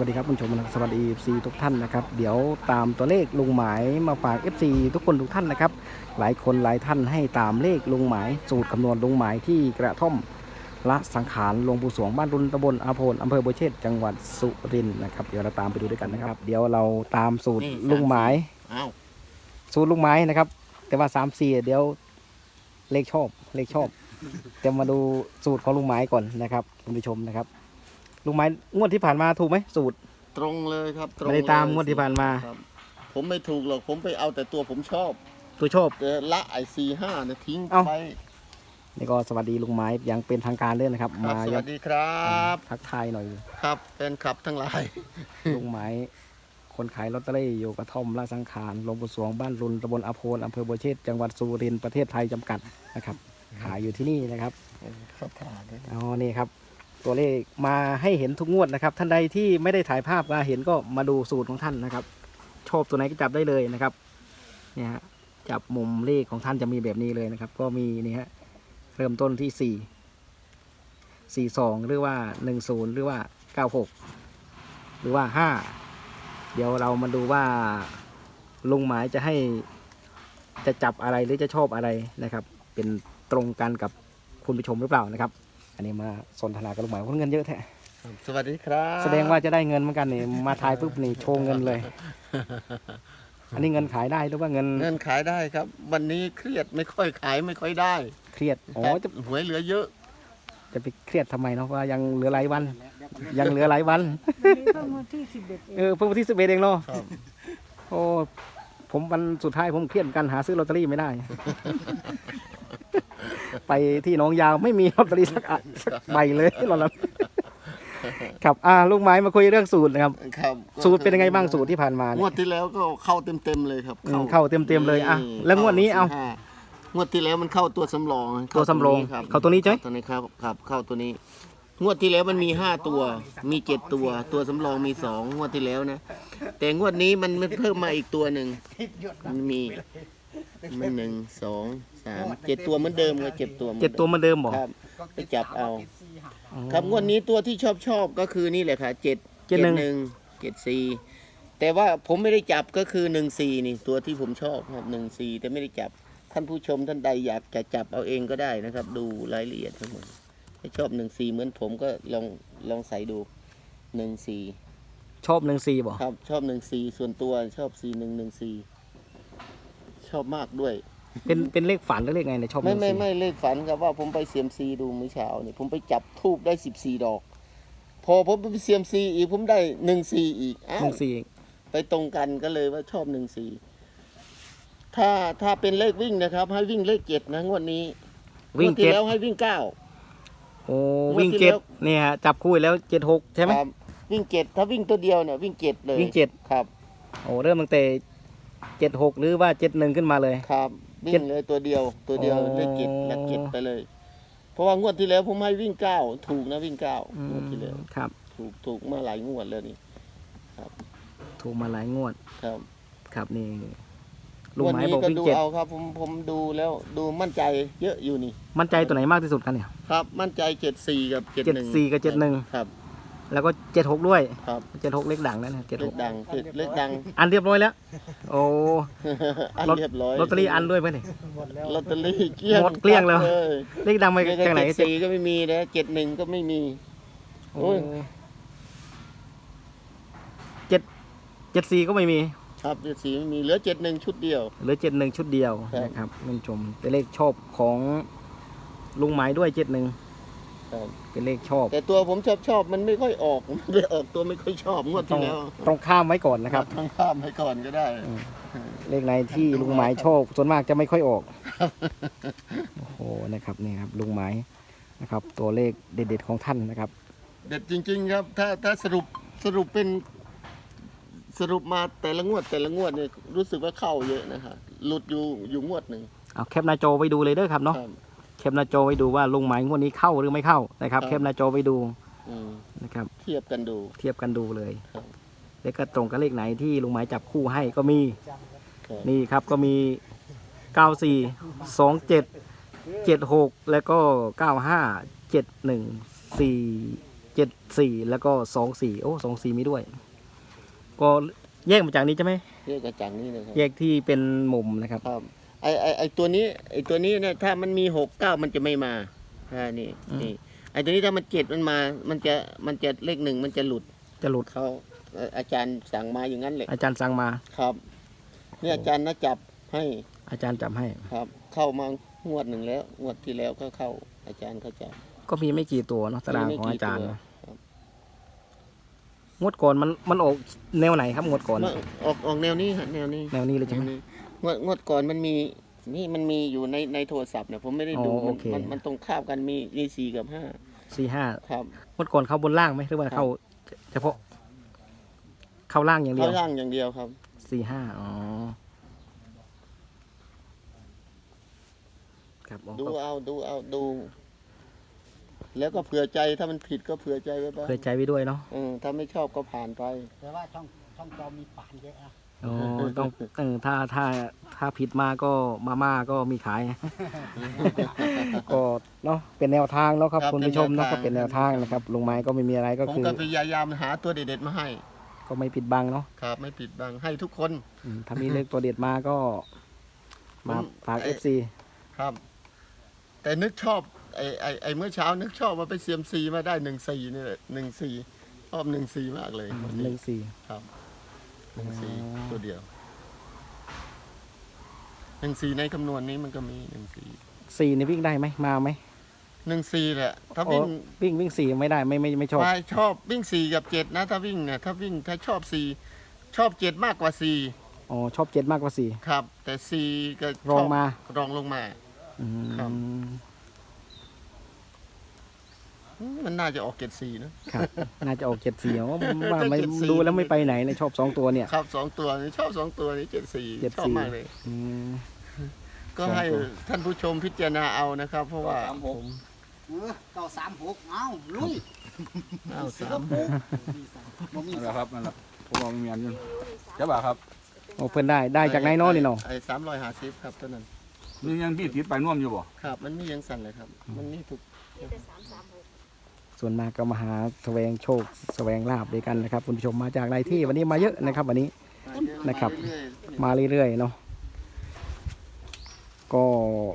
วัสดีครับคุณผู้ชมนะครับสวัสดี FC ทุกท่านนะครับ เดี๋ยวตามตัวเลขลุงหมายมาฝาก FC ทุกคนทุกท่านนะครับ หลายคนหลายท่านให้ตามเลขลุงหมาย สูตรคำนวณลุงหมายที่กระท่อมละสังขารหลวงปู่สวงบ้านรุนตำบลอาโพนอำเภอบัวเชษจังหวัดสุรินทร์นะครับ เดี๋ยวเราตามไปดูด้วยกันนะครับ เดี๋ยวเราตามสูตรนี่ลุงหมาย อ้าวสูตรลุงไม้นะครับ แต่ว่าสามสี่เดี๋ยวเลขชอบเลขชอบแต่มาดูสูตรของลุงไม้ก่อนนะครับคุณผู้ชมนะครับ ลุงไม้งวดที่ผ่านมาถูกไหมสูตร ตรงเลยครับตรงไม่ได้ตามเลยงวดที่ผ่านมา ครับผมไม่ถูกหรอกผมไปเอาแต่ตัวผมชอบตัวชอบแต่ละไอซีห้าเนี่ยทิ้งเอ้า ไปนี่ก็สวัสดีลุงไม้อย่างเป็นทางการเลยนะครับ ครับมาสวัสดีครับ ทักทายหน่อย ครับแฟนคลับทั้งหลาย ลุงไม้คนขายลอตเตอรี่อยู่กระท่อมละสังขารหลวงปู่สวงบ้านรุนตำบลอาโพนอำเภอบัวเชษจังหวัดสุรินทร์ประเทศไทยจำกัดนะครับ ขายอยู่ที่นี่นะครับเขาถ่ายด้วยอ๋อ นี่ครับ ตัวเลขมาให้เห็นทุกงวดนะครับ ท่านใดที่ไม่ได้ถ่ายภาพมาเห็นก็มาดูสูตรของท่านนะครับ ชอบตัวไหนก็จับได้เลยนะครับเนี่ยฮะจับมุมเลขของท่านจะมีแบบนี้เลยนะครับ ก็มีนี่ฮะเริ่มต้นที่สี่สี่สองหรือว่าหนึ่งศูนย์หรือว่าเก้าหกหรือว่าห้าเดี๋ยวเรามาดูว่าลุงหมายจะให้จะจับอะไรหรือจะชอบอะไรนะครับ เป็นตรงกันกับคุณผู้ชมหรือเปล่านะครับ อันนี้มาสนทนากับลุงหมายคนเงินเยอะแท้ครับสวัสดีครับ แสดงว่าจะได้เงินเหมือนกันนี่มาทายปุ๊บนี่โชว์เงินเลย อันนี้เงินขายได้หรือว่าเงินเงินขายได้ครับ วันนี้เครียดไม่ค่อยขายไม่ค่อยได้ เครียดอ๋อจะหวยเหลือเยอะ จะไปเครียดทำไมเนาะว่ายังเหลือหลายวัน ยังเหลือหลายวันนี่เพิ่งวันที่สิบเอ็ดเองเออเพิ่งวันที่สิบเอ็ดเองเนาะครับโอ้ผมวันสุดท้ายผมเครียดเหมือนกันหาซื้อลอตเตอรี่ไม่ได้ ไปที่หน้องยาวไม่มีลอตเตอรี่สักอันสักใบเลยหรอกครับอ่าลูกไม้มาคุยเรื่องสูตรนะครับ ครับสูตรเป็นยังไงบ้างสูตรที่ผ่านมาเนี่งวยดที่แล้วก็เข้าเต็มเต็มๆเลยครับอืมเข้าเต็มๆเลยอะแล้วงวดนี้เอาห้งวดที่แล้วมันเข้าตัวสำรองตัวสำรองครับเข้าตัวนี้ใช่ไหม ตัวนี้ครับครับ เข้าตัวนี้ งวดที่แล้วมันมีห้าตัว มีเจ็ดตัว ตัวสำรองมีสองงวดที่แล้วนะ แต่งวดนี้มันมันเพิ่มมาอีกตัวหนึ่งมันมีมันหนึ่งสอง สามเจ็ดตัวเหมือนเดิมเลยเจ็ดตัวหมือนเจ็ดตัวเหมือนเดิมบอกครับ ไปจับเอา ครับงวดนี้ตัวที่ชอบชอบก็คือนี่แหละค่ะเจ็ดเจ็ดหนึ่งหนึ่งเจ็ดสี่แต่ว่าผมไม่ได้จับก็คือหนึ่งสี่นี่ตัวที่ผมชอบครับหนึ่งสี่แต่ไม่ได้จับท่านผู้ชมท่านใดอยากจะจับเอาเองก็ได้นะครับ ดูรายละเอียดทั้งหมดถ้าชอบหนึ่งสี่เหมือนผมก็ลองลองใส่ดูหนึ่งสี่ชอบหนึ่งสี่บอกครับ ชอบหนึ่งสี่ส่วนตัวชอบสี่หนึ่งหนึ่งสี่ชอบมากด้วย เป็นเป็นเลขฝันหรือเลขไงเนี่ยชอบหไม่นึ่งไม่สี่ไม่เลขฝันครับว่าผมไปเซียมซีดูเมื่อเช้านี่ผมไปจับทูบได้สิบสี่ดอก พอผมไปเซียมซีอีกผมได้หนึ่งสี่อีกอ้าหวนึ่งสี่ไปตรงกันก็เลยว่าชอบหนึ่งสี่ถ้าถ้าเป็นเลขวิ่งนะครับ ให้วิ่งเลขเจ็ดนะงวดนี้วิ่งงวดที่เจ็ดแล้วให้วิ่งเก้าโอ้งวดวิ่งที่เจ็ดแล้วเนี่ยฮะจับคู่แล้วเจ็ดหกใช่ไหมครับวิ่งเจ็ดถ้าวิ่งตัวเดียวเนี่ยวิ่งเจ็ดเลยวิ่งเจ็ดครับโอ้เริ่มตั้งแต่เจ็ดหกหรือว่าเจ็ดหนึ่งขึ้นมาเลยครับ วิ่เจ็ดงเลยตัวเดียวตัวเดียวอ๋อเลขเจ็ดหลักเจ็ดไปเลย เพราะว่างวดที่แล้วผมให้วิ่งเก้าถูกนะวิ่งเก้าอืงวดที่แล้วมครับ ถูกถูกมาหลายงวดแล้วนี่ถูกมาหลายงวดครับ ครับนี่ลุงวันหมายนี้บอกก็วิ่งดูเจ็ดเอาครับ ผมผมดูแล้วดูมั่นใจเยอะอยู่นี่ มั่นใจตัวไหนมากที่สุดกันเนี่ยครับ มั่นใจเจ็ดสี่กับเจ็ดหนึ่ง74กับ71ครับ แล้วก็เจ็ดหกด้วยครับเจ็ดหกเลขดังนั่นนะเจ็ดเลหขกดังเลขดังอันเรียบร้อยแล้ว โอ้อันลอตเรียบร้อยลอตเตอรี่อันด้วยไหมเนี่ย หมดแล้วลอตเตอรี่เกลี้ยงหมดเกลี้ยงแล้วอเลขดังมาเลขจากไหนเจ็ดสี่ก็ไม่มีนะเจ็ดหนึ่งก็ไม่มีโอ้โอ้ยเจ็ดเจ็ดสี่ก็ไม่มี ครับเจ็ดสี่ไม่มีเหลือเจ็ดหนึ่งชุดเดียว เหลือเจ็ดหนึ่งชุดเดียวครับ นะครับคุณผู้ชมเป็นเลขชอบของลุงหมายด้วยเจ็ดหนึ่ง ครับ เป็นเลขชอบแต่ตัวผมชอบชอบมันไม่ค่อยออกมันไม่ออกตัวไม่ค่อยชอบงวดต้อที่งแล้วต้องข้ามไว้ก่อนนะครับ ต้องข้ามไปก่อนก็ได้ เลขในที่ลุงหมายชอบส่วนมากจะไม่ค่อยออก โอ้โหนะครับนี่ครับลุงหมายนะครับ ตัวเลขเด็ดๆของท่านนะครับ เด็ดจริง ๆ ครับ ถ้าถ้าสรุปสรุปเป็นสรุปมาแต่ละงวดแต่ละงวดเนี่ยรู้สึกว่าเข้าเยอะนะครับหลุดอยู่อยู่งวดหนึ่งเอาแคปหน้าจอไว้ดูเลยเด้อครับเนาะครับ แคปหน้าจอไว้ดูว่าลุงหมายงวดนี้เข้าหรือไม่เข้านะครับ ครับ แคปหน้าจอไว้ดูอืมนะครับ เทียบกันดู เทียบกันดูเลย ครับ แล้วก็ตรงกับเลขไหนที่ลุงหมายจับคู่ให้ก็มีครับนี่ครับก็มี 94 27 76 แล้วก็ 95 71 4จ็ดสี่แล้วก็สองสี่โอ้สองสี่มีด้วย ก็แยกมาจากนี้ใช่ไหมเรียกกระจังนี่นะครับแยกที่เป็นมุมนะครับ ครับ ไอไอไอตัวนี้ไอตัวนี้เนี่ยถ้ามันมีหกเก้ามันจะไม่มาอ่านี่อืมนี่ไอตัวนี้ถ้ามันเจ็ดมันมา มันจะมันจะเลขหนึ่งมันจะหลุดจะหลุดเขาเอ่ออาจารย์สั่งมาอย่างนั้นเลยอาจารย์สั่งมาครับเนี่ยอาจารย์นะจับให้อาจารย์จับให้ครับ เข้ามางวดหนึ่งแล้วงวดที่แล้วก็เข้าอาจารย์เขาจับก็มีไม่กี่ตัวเนาะตารางมีของไม่กี่อาจารย์ตัวเนอะงวดก่อนมันมันออกแนวไหนครับงวดก่อนมาออกออกแนวนี้ฮะแนวนี้แนวนี้เลยแนใช่ไหวมนี้ งวดงวดก่อนมันมีนี่มันมีอยู่ในในโทรศัพท์เนี่ยผมไม่ได้ดูอ๋อมัโอนเค มันมันตรงข้ามกันมีมีสี่กับห้าสี่ห้าครับงวดก่อนเข้าบนล่างไหมหรือว่าเข้าเฉพาะ เข้าล่างอย่างเดียเข้าวล่างอย่างเดียวครับ สี่ห้าอ๋อครับอ๋อดูก็เอาดูเอาดู แล้วก็เผื่อใจถ้ามันผิดก็เผื่อใจไว้บ้างเผื่อใจไว้ด้วยเนาะ เออถ้าไม่ชอบก็ผ่านไปแต่ว่าช่องช่องจอมีป่านเยอะนะ อ๋อต้องเออถ้าถ้าถ้าผิดมาก็มาม่าก็มีขาย ก็เนาะเป็นแนวทางเนาะครับครับคุณผู้ชมเนาะเป็ก็นแนวทางเป็นแนวทางนะครับลุงไม้ก็ไม่มีอะไรก็ผมคือ ก็พยายามหาตัวเด็ดๆมาให้ ก็ไม่ปิดบังเนาะครับ ไม่ปิดบังให้ทุกคน อืมถ้ามีเลขตัวเด็ดมาก็ มาผมฝากไอ้ FC ครับ แต่นึกชอบไอ้ไอ้ไอ้เมื่อเช้านึกชอบว่าไปเซียมซีมาได้หนึ่งสี่นี่แหละหนึ่งสี่ชอบหนึ่งสี่มากเลยวันหนี้นึ่งสี่ครับ หนึ่งสี่อ๋อตัวเดียวหนึ่งสี่ในคำนวณนี้มันก็มีหนึ่งสี่สี่นี่วิ่งได้ไหมมาไหมหนึ่งสี่แหละถ้าอ๋อวิ่งวิ่งวิ่งสี่ไม่ได้ไม่ไม่ไม่ชอบไม่ชอบวิ่งสี่กับเจ็ดนะ ถ้าวิ่งเนี่ยถ้าวิ่งถ้าชอบสี่ชอบเจ็ดมากกว่าสี่อ๋อชอบเจ็ดมากกว่าสี่ครับ แต่สี่ก็ชบรองมารองลงมาอืมครับอื มมันน่าจะออกเจ็ดสี่นะ ครับ น่าจะออกเจ็ดสี่อ๋อว่าถ้าไม่74 ดูแล้วไม่ไปไหนเลยชอบสองตัวเนี่ย ครับสองตัวนี้ชอบสองตัวนี้เจ็ดสี่74 ชอบมากเลย อืม ก็สองให้ตัว ท่านผู้ชมพิจารณาเอานะครับ เพราะว่าผม เออเก้าสามหกเอ้าลุยเอาสามบ่มีนั่นแหละครับนั่นแหละผมบอกมีอันอยืนใช่ป่ะครับโอ้เพิ่นได้ได้จากไหนเนาะนี่เนาะไอ้สามร้อยห้าสิบครับเท่านั้นนี่ยังพี่ติดไปน่วมอยู่บ่ครับ มันมียังสั่นเลยครับ มันมีถูกส่ วนมากก็มาหาแสวงโชคแสวงลาบด้วยกันนะครับคุณผู้ชมมาจากหลายที่วันนี้มาเยอะนะครับ วันนี้นะครับ มาเอยมาเรื่อยๆเนาะก็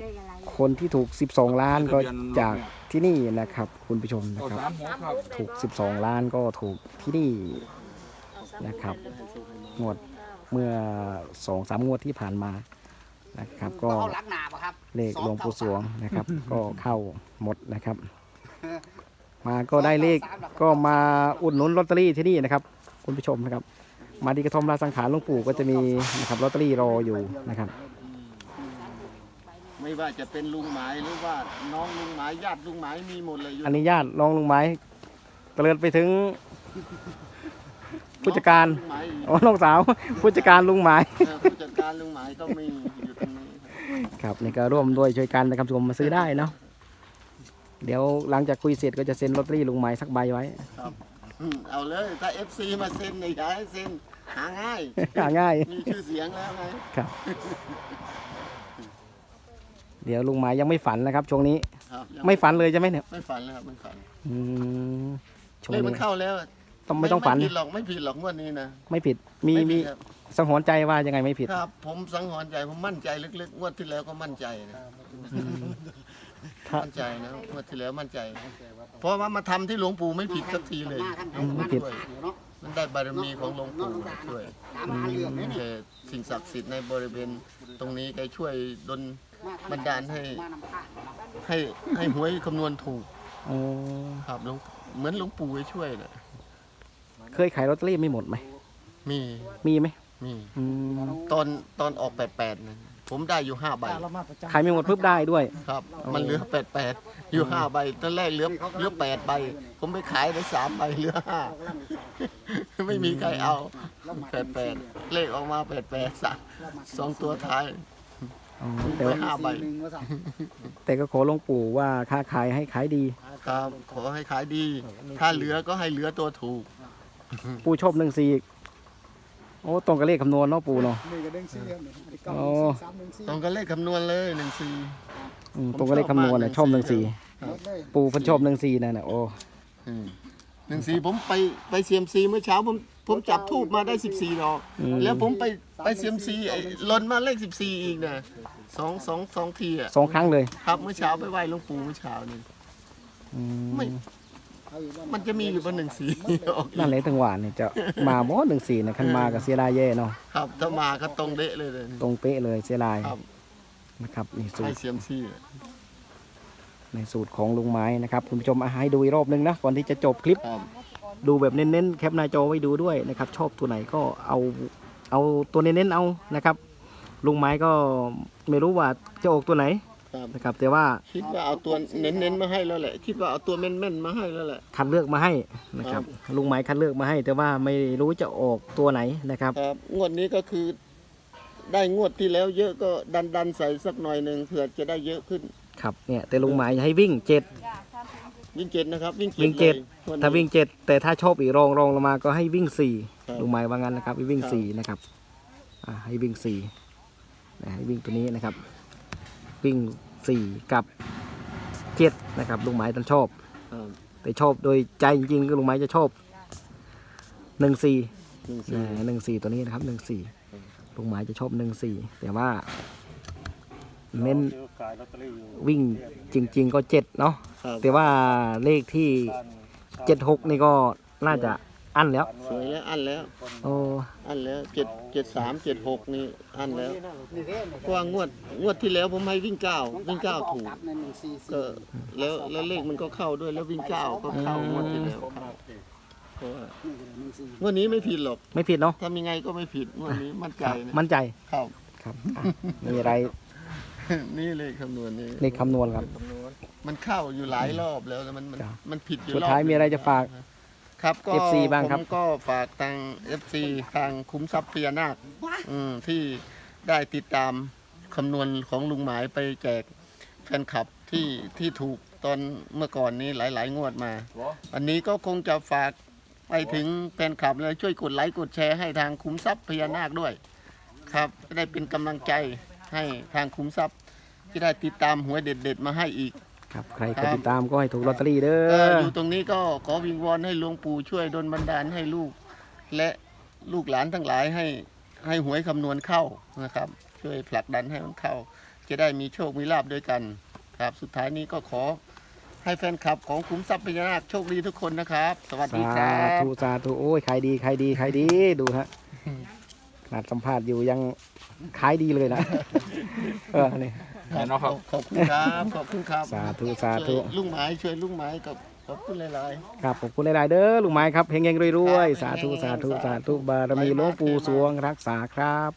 ได้อะไรคนที่ถูก 12 ล้านก็จากที่นี่นะครับ คุณผู้ชมนะเอาครับสามหกครับ ถูก 12 ล้านก็ถูกที่นี่นะครับงวดเมื่อสองสามงวดที่ผ่านมานะครับ ก็เอาหลักหนาป่ะครับเลขหลวงปู่สวงนะครับ ก็เข้าหมดนะครับ มาก็ได้เลขก็มาอุดหนุนลอตเตอรี่ที่นี่นะครับ คุณผู้ชมนะครับ มาที่กระท่อมราชสังขารหลวงปู่ก็จะมีนะครับลอตเตอรี่รออยู่นะครับ ไม่ว่าจะเป็นลุงหมายหรือว่าน้องลุงหมายญาติลุงหมายมีหมดเลยอยู่อันนี้ญาติน้องลุงไม้เตลิดไปถึงผู้จัดการลุงหมายอีกอ๋อน้องสาวผู้จัดการลุงไม้ เออผู้จัดการลุงหมายก็มีอยู่ตรงนี้ ครับครับนี่ก็ร่วมด้วยช่วยกันนะครับชมมาซื้อได้เนาะ เดี๋ยวหลังจากคุยเสร็จก็จะเซ็นลอตเตอรี่ลุงไม้สักใบไว้อืมเอาเลยถ้า FC มาเซ็นเนี่ยอย่าให้เซ็นหาง่าย หาง่าย มีชื่อเสียงแล้วไงเดี๋ยวลุงไม้ยังไม่ฝันนะครับ ช่วงนี้ครับยังไม่ฝันเลยใช่ไหมเนี่ยไม่ฝันแล้วครับไม่ฝันอืมช่วงเลขมันี้นเข้าแล้วต้องไม่ต้องฝันไม่ผิดหรอกไม่ผิดหรอกงวดนี้นะไม่ผิดมีไผิมีดครับสังหรณ์ใจว่ายังไงไม่ผิด ครับ ผมสังหรณ์ใจผมมั่นใจลึกๆงวดที่แล้วก็มั่นใจนะ ถ้า มั่นใจนะงวดที่แล้วมั่นใจ เพราะว่ามาทำที่หลวงปู่ไม่ผิดสักทีเลยมาท่านอืมไม่ผิดช่วยเนาะมันได้บารมีของหลวงปู่ช่วยตามหาเรื่องนี่แต่สิ่งศักดิ์สิทธิ์ในบริเวณตรงนี้แกช่วยดลมาท่บันดาลให้มานำข้างเนาะให้ให้หวยคำนวณถูกโอ้ครับหลวงเหมือนหลวงปู่ไปช่วยนะเคยขายลอตเตอรี่ไม่หมดไหมมีมีไหมมี อืมตอนตอนออกแปดแปดนะ ผมได้อยู่ห้าใบขายไม่หมดปุ๊บได้ด้วย ครับ มันเหลือแปดแปดอยู่ห้าใบตอนแรกเหลือเหลือแปดใบ ผมไปขายได้สามใบเหลือห้าไม่มีใครเอาแปดแปดเลขออกมาแปดแปดสามสองตัวท้ายอ๋อแต่ไปว่าห้าใบหนึ่งว่าสั่งแต่ก็ขอหลวงปู่ว่าค้าขายให้ขายดี ครับ ขอให้ขายดี ถ้าเหลือก็ให้เหลือตัวถูก ปู่ชอบหนึ่งสี่อีก โอ้ตรงกับเลขคำนวณเนาะปู่เนาะ นี่ก็เด้งสี่อันนี้เก้าโอ้สามหนึ่งสี่ตรงกับเลขคำนวณเลยหนึ่งสี่ อืมตรงกับเลขคำนวณนะชอบหนึ่งสี่หมดเลยปู่เพิ่นชอบหนึ่งสี่นั่นน่ะโอ้อืมหนึ่งสี่ผมไปไปเซียมซีเมื่อเช้าผมผมจับทูบมาได้สิบสี่ดอกอืมแล้วผมไปไปเซียมซีไอ้หล่นมาเลขสิบสี่อีกนะสองสองสองทีอะสองครั้งเลย ครับเมื่อเช้าไปไหว้หลวงปู่เมื่อเช้านี่อืมไม่ มันจะมีอยู่บนหนึ่งสี่ออกนั่นเลยทั้งหวานเนี่ยจะมาบ่หนึ่งสี่นะคันมากับเสียดายแย่เนาะครับถ้ามาก็ตรงเดะเลยเลยตรงเป๊ะเลยเสียดายครับนะครับนี่สูไปตรเซียมซีในสูตรของลุงไม้นะครับคุณผู้ชมอะให้ดูอีกรอบนึงนะก่อนที่จะจบคลิป ครับ ดูแบบเน้นๆ แคปหน้าจอไว้ดูด้วยนะครับ ชอบตัวไหนก็เอาเอาตัวเน้นๆเอานะครับ ลุงไม้ก็ไม่รู้ว่าจะออกตัวไหน ครับ นะครับแต่ว่าคิดว่าเอาตัวเน้นๆมาให้แล้วแหละ คิดว่าเอาตัวแม่นๆมาให้แล้วแหละ คัดเลือกมาให้นะครับลุงไม้คัดเลือกมาให้ แต่ว่าไม่รู้จะออกตัวไหนนะครับ ครับ งวดนี้ก็คือ ได้งวดที่แล้วเยอะก็ดันดันๆใส่สักหน่อยหนึ่งเผื่อจะได้เยอะขึ้น ครับเนี่ยแต่ลุงไม้ให้วิ่งเจ็ด วิ่งเจ็ดนะครับ วิ่งวิ่งเจ็ด ลยนนี้ถ้าวิ่งเจ็ดแต่ถ้าชอบอีกรองรองลงมาก็ให้วิ่งสี่ครับลุงไม้ว่างั้นนะครับให้วิ่งครับสี่นะครับอ่าให้วิ่งสี่นะให้วิ่งตัวนี้นะครับ วิ่ง สี่กับเจ็ดนะครับลุงไม้ท่านชอบครับแต่ชอบโดยใจจริงๆก็ลุงไม้จะชอบหนึ่งสี่หนึ่งสี่หนึ่งสี่ตัวนี้นะครับหนึ่งสี่ลุงไม้จะชอบหนึ่งสี่แต่ว่าเน้นวิ่งจริง ๆ ก็เจ็ดเนาะครับแต่ว่าเลขที่เจ็ดหกนี่ก็น่าจะ อั้นแล้ว สวยแล้วอันแล้ว โอ้อันแล้วเจ็ดเจ็ดสามเจ็ดหกนี่อันแล้วเพราะว่างวดงวดที่แล้วผมให้วิ่งเก้าวิ่งเก้าถูกในหนึ่งสี่ก็แล้วแล้วเลขมันก็เข้าด้วยแล้ววิ่งเก้าก็เข้างวดที่แล้วเพราะว่าหนึ่งสี่งวดนี้ไม่ผิดหรอกไม่ผิดเนาะถ้ามีไงก็ไม่ผิดงวดนี้มั่นใจครับนะมั่นใจครับครับอะมีอะไรนี่เลขคำนวณนี่เลขคำนวณครับ มันเข้าอยู่หลายรอบแล้วแต่มันมันครับมันผิดอยู่สุดรอบท้ายมีอะไรจะฝาก ครับก็ FC บ้างครับ ผมก็ฝากทาง FC ทางคุ้มทรัพย์พญานาคอืมที่ได้ติดตามคำนวณของลุงหมายไปแจกแฟนคลับที่ที่ถูกตอนเมื่อก่อนนี้หลาย ๆ งวดมา อันนี้ก็คงจะฝากไปถึงแฟนคลับเลยช่วยกดไลค์กดแชร์ให้ทางคุ้มทรัพย์พญานาคด้วย ครับจะได้เป็นกำลังใจให้ทางคุ้มทรัพย์ที่ได้ติดตามหวยเด็ด ๆ มาให้อีก ครับ ใครครักดบติดตามก็ให้ถูกลอตเตอรี่เด้ก็ออยู่ตรงนี้ก็ขอวิงวอนให้หลวงปู่ช่วยดลบันดาลให้ลูก และลูกหลานทั้งหลายให้ให้หวยคำนวณเข้านะครับ ช่วยผลักดันให้มันเข้า จะได้มีโชคมีลาบด้วยกันครับ สุดท้ายนี้ก็ขอให้แฟนคลับของคุ้มทรัพย์พญานาคโชคดีทุกคนนะครับ สวัสดีคสารับ ธุสาธุโอ้ยขายดีขายดีขายดีดูฮะขนาดสัมภาษณ์อยู่ยังขายดีเลยนะ เออนี่ แม่นเนาะครับ ขอบคุณครับขอบคุณครับสาธุสาธุ ช่วยลุงหมายช่วยลุงหมายกับขอบคุณหลาย ครับขอบคุณหลาย ๆ เด้อลุงไม้ครับเฮงๆรวยๆครับสาธุเฮงๆสาธุสาธุสาธุบารมีหลวงปู่สวงรักษาครับ